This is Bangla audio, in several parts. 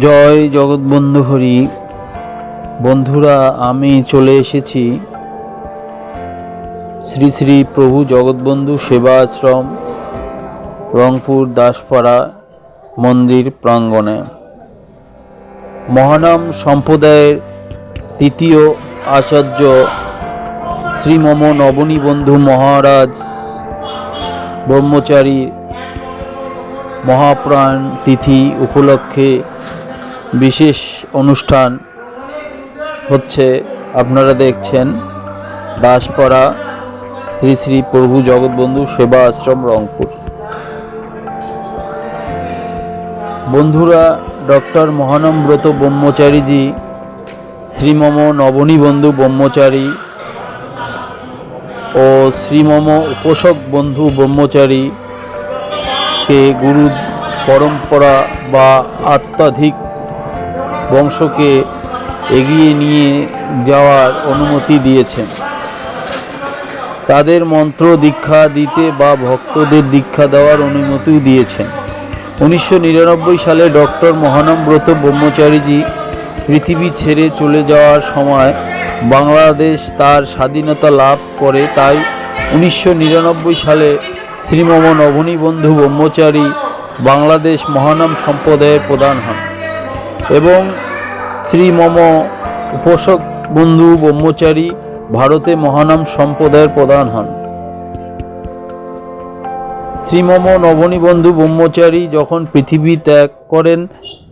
জয় জগৎবন্ধু হরি। বন্ধুরা, আমি চলে এসেছি শ্রী শ্রী প্রভু জগৎবন্ধু সেবা আশ্রম রংপুর দাসপাড়া মন্দির প্রাঙ্গণে। মহানাম সম্প্রদায়ের তৃতীয় আচার্য শ্রীমম নবনী বন্ধু মহারাজ, ব্রহ্মচারী মহাপ্রাণ তিথি উপলক্ষে বিশেষ অনুষ্ঠান হচ্ছে আপনারা দেখছেন দাসপাড়া শ্রী শ্রী প্রভু জগৎবন্ধু সেবা আশ্রম রংপুর। বন্ধুরা, ডক্টর মহানম্রত ব্রহ্মচারীজি, শ্রীমম নবনী বন্ধু ব্রহ্মচারী ও শ্রীমম উপাসক বন্ধু ব্রহ্মচারী কে গুরু পরম্পরা বা আত্মাধিক বংশকে এগিয়ে নিয়ে যাওয়ার অনুমতি দিয়েছেন। তাদের মন্ত্র দীক্ষা দিতে বা ভক্তদের দীক্ষা দেওয়ার অনুমতিও দিয়েছেন। উনিশশো নিরানব্বই সালে ডক্টর মহানম্রত ব্রহ্মচারীজি পৃথিবী ছেড়ে চলে যাওয়ার সময় বাংলাদেশ তার স্বাধীনতা লাভ করে, তাই উনিশশো নিরানব্বই সালে শ্রীমম নবনী বন্ধু ব্রহ্মচারী বাংলাদেশ মহানাম সম্প্রদায়ের প্রধান হন। এবং শ্রীমম উপাসক বন্ধু ব্রহ্মচারী ভারতে মহানাম সম্প্রদায়ের প্রধান হন। শ্রীমম নবনী বন্ধু ব্রহ্মচারী যখন পৃথিবী ত্যাগ করেন,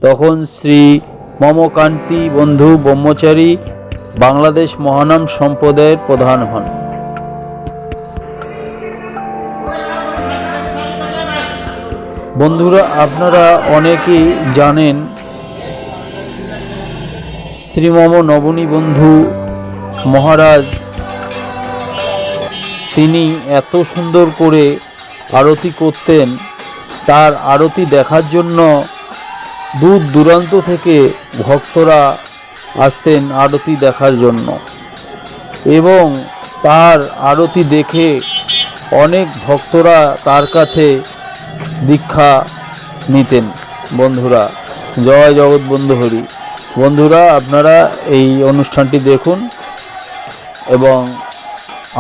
তখন শ্রী মমকান্তি বন্ধু ব্রহ্মচারী বাংলাদেশ মহানাম সম্প্রদায়ের প্রধান হন। বন্ধুরা, আপনারা অনেকেই জানেন শ্রীমম নবনী বন্ধু মহারাজ, তিনি এত সুন্দর করে আরতি করতেন, তার আরতি দেখার জন্য দূর দূরান্ত থেকে ভক্তরা আসতেন আরতি দেখার জন্য। এবং তার আরতি দেখে অনেক ভক্তরা তার কাছে দীক্ষা নিতেন। বন্ধুরা, জয় জগৎ বন্ধু হরি। বন্ধুরা, আপনারা এই অনুষ্ঠানটি দেখুন এবং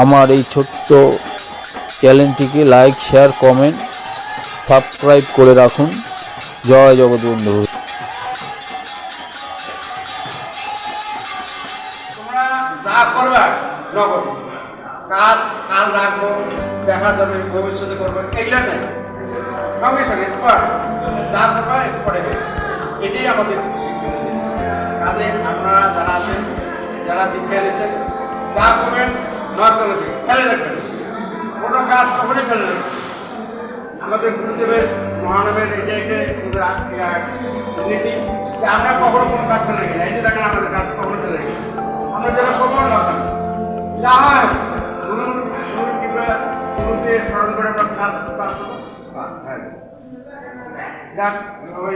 আমার এই ছোট্ট চ্যানেলটিকে লাইক, শেয়ার, কমেন্ট, সাবস্ক্রাইব করে রাখুন। জয় জগৎ বন্ধু। ভবিষ্যতে করব, এইগুলো নাই। সঙ্গে সঙ্গে স্পট যা স্পটে এটাই আমাদের কাজে আপনারা যারা আছেন, যারা দীক্ষা নিয়েছেন যা করবেন নকলে ফেলে রাখবেন। কোনো কাজ কখনই ফেলে রাখবেন আমাদের গুরুদেবের, মহানবের এটাকে নীতি যে আমরা কখনো কোনো কাজ ফেলে রাখি না। এই যে দেখেন আমাদের কাজ কখনো ফেলে রাখি। আমরা যেন কখনো না করি যা হয়, গুরুর গুরুর কিংবা গুরুকে স্মরণ করে আমরা কাজ কাজ কাজ যাক সবাই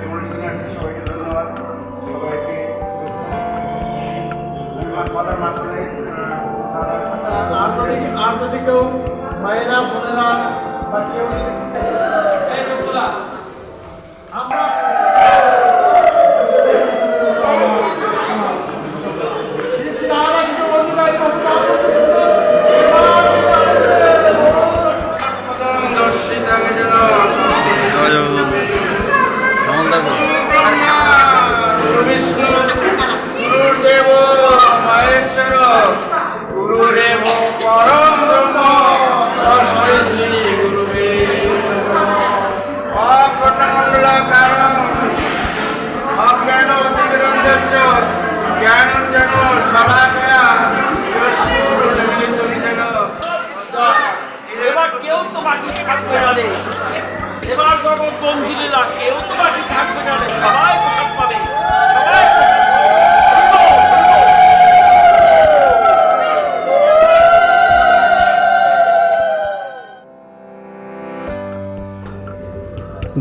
এই অনুষ্ঠানে আসছে সবাইকে ধন্যবাদ। সবাইকে মাঝখানে আর যদি আর যদি কেউ মায়েরা, বোনেরা বা কেউ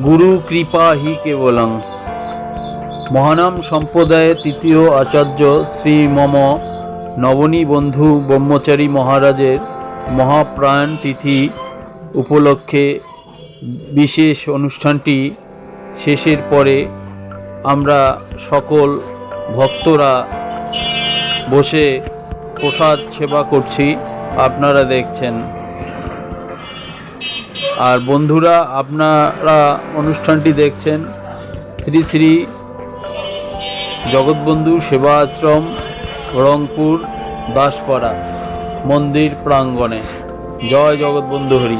গুরু কৃপা হি কেবলং। মহানাম সম্প্রদায়ের তৃতীয় আচার্য শ্রী মম নবনী বন্ধু ব্রহ্মচারী মহারাজের মহাপ্রাণ তিথি উপলক্ষে বিশেষ অনুষ্ঠানটি শেষের পরে আমরা সকল ভক্তরা বসে প্রসাদ সেবা করছি। আপনারা দেখছেন। আর বন্ধুরা, আপনারা অনুষ্ঠানটি দেখছেন। শ্রী শ্রী জগৎবন্ধু সেবা আশ্রম রংপুর, দাসপাড়া, মন্দির প্রাঙ্গণে। জয় জগৎবন্ধু হরি।